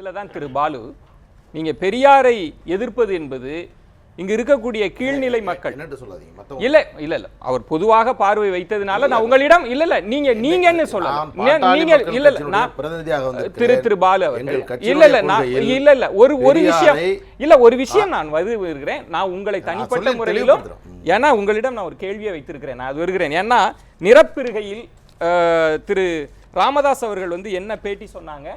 இதில் தான் திரு பாலு நீங்க பெரியாரை எதிர்ப்பது என்பது இங்க இருக்கக்கூடிய கீழ்நிலை மக்கள். இல்ல இல்ல இல்ல. அவர் பொதுவாக பார்வை வைத்ததுனால நான் உங்களிடம் இல்ல இல்ல. நீங்க நீங்கன்னு சொல்லலாம். நீங்க இல்ல இல்ல. நான் திரு. திரு பாலு அவர்கள். இல்ல இல்ல நான் இல்ல இல்ல. ஒரு ஒரு விஷயம் இல்ல ஒரு விஷயம் நான் வந்து வருகிறேன் நான் உங்களை தனிப்பட்ட முறையிலும். ஏன்னா உங்களிடம் நான் ஒரு கேள்வியை வைத்திருக்கிறேன். நான் அது வருகிறேன். ஏன்னா நிரப்பிருகையில் திரு ராமதாஸ் அவர்கள் வந்து என்ன பேட்டி சொன்னாங்க?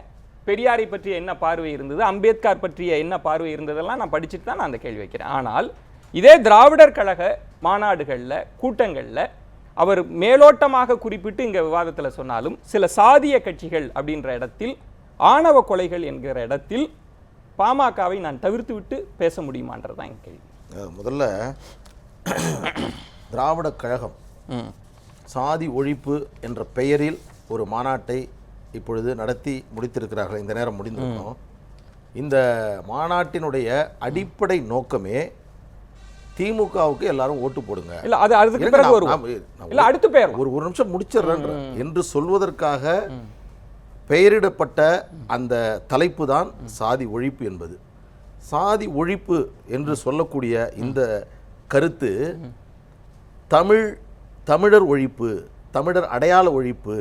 பெரியாரை பற்றிய என்ன பார்வை இருந்தது? அம்பேத்கர் பற்றிய என்ன பார்வை இருந்ததெல்லாம் நான் படிச்சுட்டு தான் நான் அந்த கேள்வி வைக்கிறேன். ஆனால் இதே திராவிடர் கழக மாநாடுகள்ல கூட்டங்கள்ல அவர் மேலோட்டமாக குறிப்பிட்டு இங்க விவாதத்துல சொன்னாலும் சில சாதிய கட்சிகள் அப்படின்ற இடத்தில் ஆணவ கொலைகள் என்கிற இடத்தில் பாமகவை நான் தவிர்த்து விட்டு பேச முடியுமான்றதுதான் என் கேள்வி. முதல்ல திராவிட கழகம் சாதி ஒழிப்பு என்ற பெயரில் ஒரு மாநாட்டை இப்பொழுது நடத்தி முடித்திருக்கிறார்கள். இந்த நேரம் முடிந்திருக்கோம். இந்த மாநாட்டினுடைய அடிப்படை நோக்கமே திமுகவுக்கு எல்லாரும் ஓட்டு போடுங்க. இல்ல அது அதுக்கு பிறகு நான் இல்ல அடுத்து பேர் ஒரு ஒரு நிமிஷம் முடிச்சிடுறேன் என்று சொல்வதற்காக பெயரிடப்பட்ட அந்த தலைப்பு தான் சாதி ஒழிப்பு என்பது. சாதி ஒழிப்பு என்று சொல்லக்கூடிய இந்த கருத்து தமிழ் தமிழர் ஒழிப்பு தமிழர் அடையாள ஒழிப்பு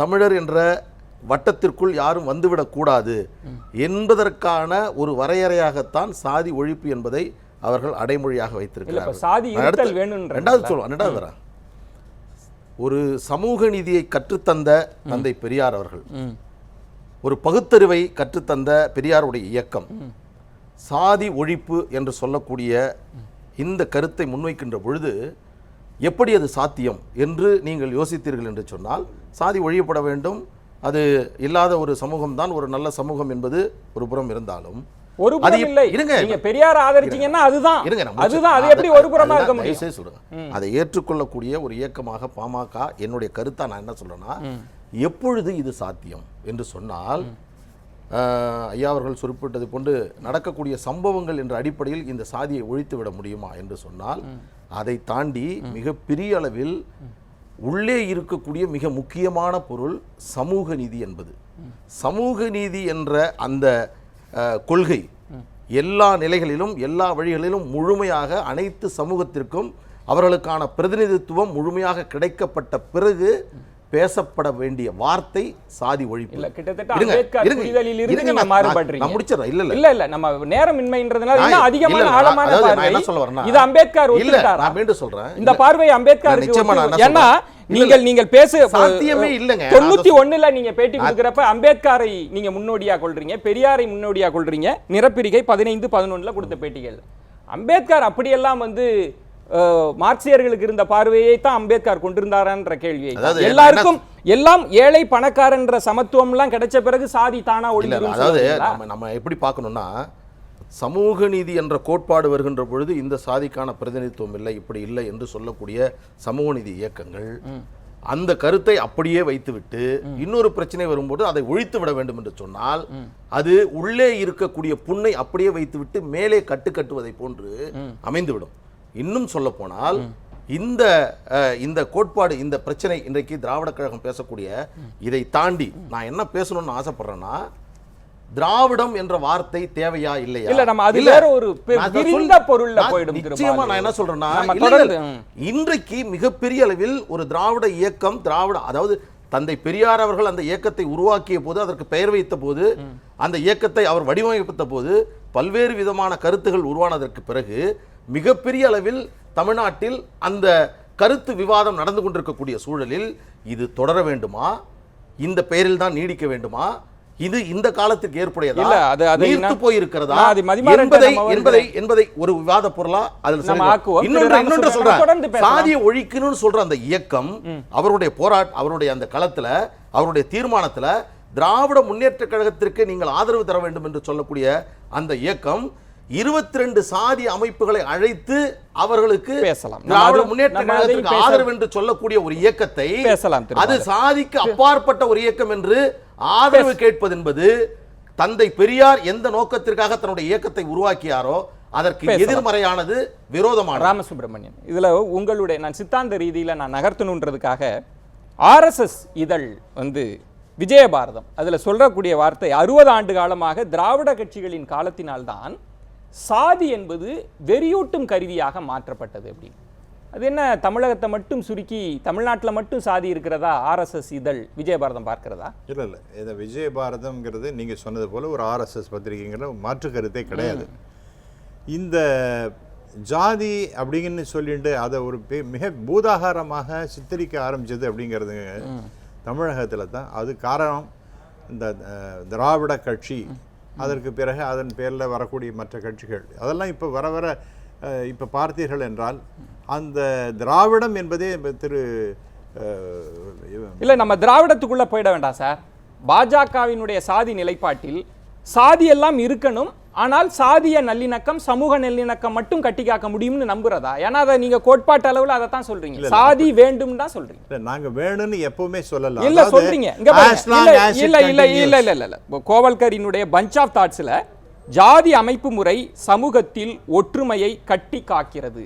தமிழர் என்ற வட்டத்திற்குள் யாரும் வந்துவிடக்கூடாது என்பதற்கான ஒரு வரையறையாகத்தான் சாதி ஒழிப்பு என்பதை அவர்கள் அடைமொழியாக வைத்திருக்கிறார்கள். சாதி ரெண்டாவது ரெண்டாவது ஒரு சமூக நீதியை கற்றுத்தந்த தந்தை பெரியார் அவர்கள். ஒரு பகுத்தறிவை கற்றுத்தந்த பெரியாருடைய இயக்கம். சாதி ஒழிப்பு என்று சொல்லக்கூடிய இந்த கருத்தை முன்வைக்கின்ற பொழுது எப்படி அது சாத்தியம் என்று நீங்கள் யோசித்தீர்கள் என்று சொன்னால் சாதி ஒழியப்பட வேண்டும் அது இல்லாத ஒரு சமூகம்தான் ஒரு நல்ல சமூகம் என்பது ஒரு புறம் இருந்தாலும். ஒரு புறம் இல்லை இருங்க. நீங்க பெரியார் ஆதரிச்சீங்கன்னா அதுதான். இருங்க அதுதான். அது எப்படி ஒரு புறமா இருக்க முடியும்? சொல்லுங்க. அதை ஏற்றுக்கொள்ளக்கூடிய ஒரு இயக்கமாக பாமக என்னுடைய கருத்தா நான் என்ன சொல்றேன்னா எப்பொழுது இது சாத்தியம் என்று சொன்னால் ஐயா அவர்கள் குறிப்பிட்டது போன்று நடக்கக்கூடிய சம்பவங்கள் என்ற அடிப்படையில் இந்த சாதியை ஒழித்து விட முடியுமா என்று சொன்னால் அதை தாண்டி மிக பெரிய அளவில் உள்ளே இருக்கக்கூடிய மிக முக்கியமான பொருள் சமூக நீதி என்பது. சமூக நீதி என்ற அந்த கொள்கை எல்லா நிலைகளிலும் எல்லா வழிகளிலும் முழுமையாக அனைத்து சமூகத்திற்கும் அவர்களுக்கான பிரதிநிதித்துவம் முழுமையாக கிடைக்கப்பட்ட பிறகு பேசப்பட வேண்டிய வார்த்தை சாதி ஒழிப்பு. இல்ல கிட்டத்தட்ட அம்பேத்கர் மாறுபடுறீங்க. முடிச்சிடுறேன். இல்ல இல்ல. இல்ல நம்ம நேரமின்மைன்றதுனால இன்னும் அதிகமான ஆழமான பார்வை. என்ன சொல்ல வரேன்னா, இது அம்பேத்கர் நான் மீண்டும் சொல்றேன். இந்த. பார்வை என்ன ஏன்னா. நீங்கள் நீங்கள் பேசு சாத்தியமே இல்லைங்க. தொண்ணூத்தி ஒண்ணுல நீங்க பேட்டி கொடுக்குறப்ப அம்பேத்கரை நீங்க முன்னோடியா கொள்றீங்க பெரியாரை முன்னோடியா கொள்றீங்க நிரப்பிரிகை பதினைந்து பதினொன்னுல கொடுத்த பேட்டிகள். அம்பேத்கர் அப்படியெல்லாம் வந்து மார்க்சியர்களுக்கு இருந்த பார்வையை தான் அம்பேத்கர் கொண்டிருந்தாரான்ற கேள்வியை எல்லாருக்கும் எல்லாம் ஏழை பணக்காரன்ற சமத்துவம் எல்லாம் கிடைச்ச பிறகு சாதி தானா இல்ல ஒழிஞ்சிரும் அதாவது நம்ம எப்படி பார்க்கணும்னா சமூக நீதி என்ற கோட்பாடு வருகின்ற பொழுது இந்த சாதிக்கான பிரதிநிதித்துவம் இல்லை இப்படி இல்லை என்று சொல்லக்கூடிய சமூக நீதி இயக்கங்கள் அந்த கருத்தை அப்படியே வைத்துவிட்டு இன்னொரு பிரச்சனை வரும்போது அதை ஒழித்து விட வேண்டும் என்று சொன்னால் அது உள்ளே இருக்கக்கூடிய புண்ணை அப்படியே வைத்துவிட்டு மேலே கட்டு கட்டுவதை போன்று அமைந்துவிடும். இன்னும் சொல்ல போனால் இந்த இந்த கோட்பாடு இந்த பிரச்சனை இன்றைக்கு திராவிட கழகம் பேசக்கூடிய இதை தாண்டி நான் என்ன பேசணும்னு ஆசைப்படுறேன்னா திராவிடம் என்ற வார்த்தை தேவையா இல்லையா இல்ல, நம்ம அது. வேற ஒரு விரிந்த பொருள்ல போயிடும் நிச்சயமா. நான் என்ன சொல்றேன்னா. இன்றைக்கு மிகப்பெரிய அளவில் ஒரு திராவிட இயக்கம் திராவிட அதாவது தந்தை பெரியார் அவர்கள் அந்த இயக்கத்தை உருவாக்கிய போது அதற்கு பெயர் வைத்த போது அந்த இயக்கத்தை அவர் வடிவமைத்த போது பல்வேறு விதமான கருத்துகள் உருவானதற்கு பிறகு மிகப்பெரிய அளவில் தமிழ்நாட்டில் அந்த கருத்து விவாதம் நடந்து கொண்டிருக்கக்கூடிய சூழலில் இது தொடர வேண்டுமா? இந்த பெயரில் தான் நீடிக்க வேண்டுமா? இது இந்த காலத்துக்கு ஏற்புடையதா? இல்ல, அது- அதை நீர்த்து அது மதிமாறன் என்பதை என்பதை என்பதை ஒரு விவாத பொருளா அதில் இன்னொன்று இன்னொன்று சொல்றேன். சாதியை ஒழிக்கணும்னு சொல்ற அந்த இயக்கம் அவருடைய போராட் அவருடைய அந்த களத்துல அவருடைய தீர்மானத்துல திராவிட முன்னேற்ற கழகத்திற்கு நீங்கள் ஆதரவு தர வேண்டும் என்று சொல்லக்கூடிய அந்த இயக்கம் இருபத்தி ரெண்டு சாதி அமைப்புகளை அழைத்து அவர்களுக்கு பேசலாம். திராவிட முன்னேற்ற கழகத்திற்கு ஆதரவு என்று சொல்லக்கூடிய ஒரு இயக்கத்தை பேசலாம் அது. சாதிக்கு அப்பாற்பட்ட ஒரு இயக்கம் என்று ஆதரவு கேட்பது என்பது தந்தை பெரியார் எந்த நோக்கத்திற்காக தன்னுடைய இயக்கத்தை உருவாக்கியாரோ அதற்கு. எதிர்மறையானது விரோதமானது ராமசுப்ரமணியன் இதுல உங்களுடைய நான் சித்தாந்த ரீதியில நான் நகர்த்தணுன்றதுக்காக ஆர்எஸ்எஸ் இதழ் வந்து விஜயபாரதம். அதுல சொல்லக்கூடிய வார்த்தை அறுபது ஆண்டு காலமாக திராவிட கட்சிகளின் காலத்தினால்தான் சாதி என்பது வெறியூட்டும் கருவியாக மாற்றப்பட்டது அப்படின்னு. அது என்ன தமிழகத்தை மட்டும் சுருக்கி தமிழ்நாட்டுல மட்டும் சாதி இருக்கிறதா? ஆர்எஸ்எஸ் இதழ் விஜயபாரதம் பார்க்கிறதா? இல்லை இல்லை. இந்த விஜயபாரதம்ங்கிறது நீங்கள் சொன்னது போல் ஒரு ஆர்எஸ்எஸ் பத்திரிகைங்கிற மாற்று கருத்தே கிடையாது. இந்த ஜாதி அப்படின்னு சொல்லிட்டு அதை ஒரு மிக பூதாகாரமாக சித்தரிக்க ஆரம்பிச்சது அப்படிங்கிறது தமிழகத்தில் தான் அது காரணம் இந்த திராவிட கட்சி. அதற்கு பிறகு அதன் பேரில் வரக்கூடிய மற்ற கட்சிகள். அதெல்லாம் இப்போ வர வர இப்போ பார்த்தீர்கள் என்றால் அந்த திராவிடம் என்பதே திரு இல்ல நம்ம திராவிடத்துக்குள்ள போயிட வேண்டாம் சார். பாஜகவினுடைய சாதி நிலைப்பாட்டில் சாதி எல்லாம் இருக்கணும் ஆனால் சாதிய நல்லிணக்கம் சமூக நல்லிணக்கம் மட்டும் கட்டி காக்க முடியும்னு நம்புறதா? ஏன்னா அதை நீங்க கோட்பாட்டு அளவுல அதை தான் சொல்றீங்க சாதி வேண்டும் தான் சொல்றீங்க. நாங்க வேணும்னு எப்பவுமே சொல்லல இல்ல சொல்றீங்க. இல்ல இல்ல இல்ல. இல்ல இல்ல கோவல்கரினுடைய பஞ்ச் ஆஃப் தாட்ஸ்ல ஜாதி அமைப்பு முறை சமூகத்தில் ஒற்றுமையை கட்டி காக்கிறது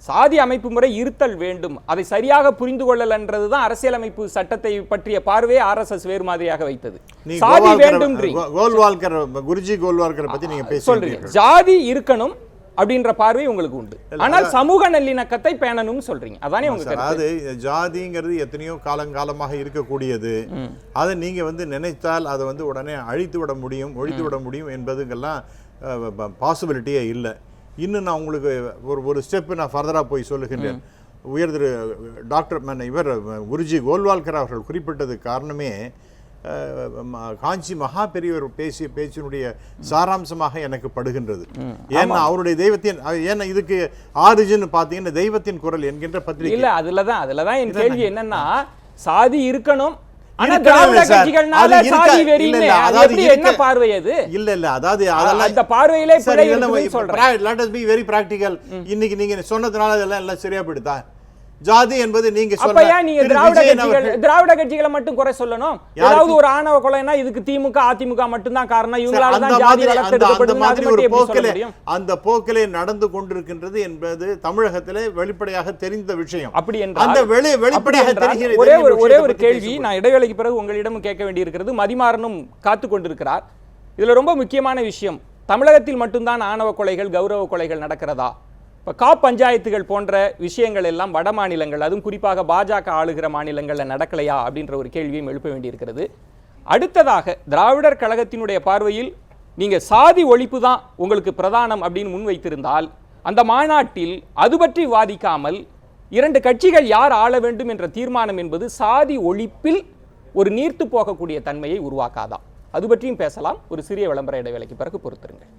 சாதி அமைப்பு முறை இருத்தல் வேண்டும். அதை சரியாக புரிந்து கொள்ளலன்றதுதான் அரசியலமைப்பு சட்டத்தை பற்றிய பார்வையை ஆர்எஸ்எஸ் வேறு மாதிரியாக வைத்தது. சாதி கோ- கோல்வால்கர் குருஜி கோல்வால்கரை பத்தி நீங்க சொல்றீங்க. ஜாதி இருக்கணும் அப்படின்ற பார்வை உங்களுக்கு உண்டு. ஆனால் சமூக நல்லிணக்கத்தை பேணணும்னு சொல்றீங்க. அதானே உங்க அதாவது ஜாதிங்கிறது எத்தனையோ காலங்காலமாக இருக்கக்கூடியது. அதை நீங்க வந்து நினைத்தால் அதை வந்து உடனே அழித்து விட முடியும் ஒழித்து விட முடியும் என்பதுக்கெல்லாம் பாசிபிலிட்டியே இல்லை. இன்னும் நான் உங்களுக்கு ஒரு ஒரு ஸ்டெப் நான் ஃபர்தராக போய் சொல்லுகின்றேன். உயர் திரு டாக்டர் மன்ன இவர் குருஜி கோல்வால்கர் அவர்கள் குறிப்பிட்டது காரணமே காஞ்சி மகா பெரியவர் பேசிய பேச்சினுடைய சாராம்சமாக எனக்கு படுகின்றது. ஏன்னா அவருடைய தெய்வத்தின் ஏன்னா இதுக்கு ஆரிஜின் பார்த்தீங்கன்னா தெய்வத்தின் குரல் என்கின்ற பத்திரிகை. இல்ல அதுலதான் அதுலதான் என் கேள்வி என்னன்னா சாதி இருக்கணும் ஆனா திராவிட. கட்சிகள்னால சாதி வெறின்னு அதாவது என்ன பார்வை அது? இல்ல இல்ல அதாவது அதெல்லாம் அந்த பார்வையிலே பிழை இப்ப சொல்றேன். let us be very practical. இன்னைக்கு நீங்க சொன்னதுனால இதெல்லாம் எல்லாம் சரியா போயிடுதா? ஜாதி என்பது நீங்க அப்ப சொன்ன ஏன் நீங்க திரு திராவிட கட்சிகள் அவர்கள் திராவிட கட்சிகளை மட்டும் குறை சொல்லணும்? ஏதாவது ஒரு ஆணவ கொலைனா இதுக்கு திமுக அதிமுக மட்டும்தான் காரணம். சார், இவங்களால தான் ஜாதி அந்த வளர்த்தெடுக்கப்படுது மட்டும் போக்கிலே முடியும்? அந்த போக்கிலே நடந்து கொண்டிருக்கின்றது என்பது தமிழகத்திலே வெளிப்படையாக தெரிந்த விஷயம். அப்படி என்றால் அந்த வெளி வெளிப்படையாக தெரிகிற ஒரே ஒரு ஒரே ஒரு கேள்வி. நான் இடைவேளைக்கு பிறகு உங்களிடம் கேட்க வேண்டியிருக்கிறது. மதிமாறனும் காத்து கொண்டிருக்கிறார். இதுல ரொம்ப முக்கியமான விஷயம் தமிழகத்தில் மட்டும்தான் ஆணவ கொலைகள் கௌரவ கொலைகள் நடக்கிறதா? இப்ப கா பஞ்சாயத்துகள் போன்ற விஷயங்கள் எல்லாம் வட மாநிலங்கள் அதுவும் குறிப்பாக பாஜக ஆளுகிற மாநிலங்களில் நடக்கலையா அப்படின்ற ஒரு கேள்வியும் எழுப்ப வேண்டியிருக்கிறது. அடுத்ததாக திராவிடர் கழகத்தினுடைய பார்வையில் நீங்க சாதி ஒழிப்பு தான் உங்களுக்கு பிரதானம் அப்படின்னு முன்வைத்திருந்தால் அந்த மாநாட்டில் அது பற்றி வாதிக்காமல் இரண்டு கட்சிகள் யார் ஆள வேண்டும் என்ற தீர்மானம் என்பது சாதி ஒழிப்பில் ஒரு நீர்த்து போகக்கூடிய தன்மையை உருவாக்காதான் அது பற்றியும் பேசலாம். ஒரு சிறிய விளம்பர இடைவேளைக்கு பிறகு பொறுத்திருங்கள்.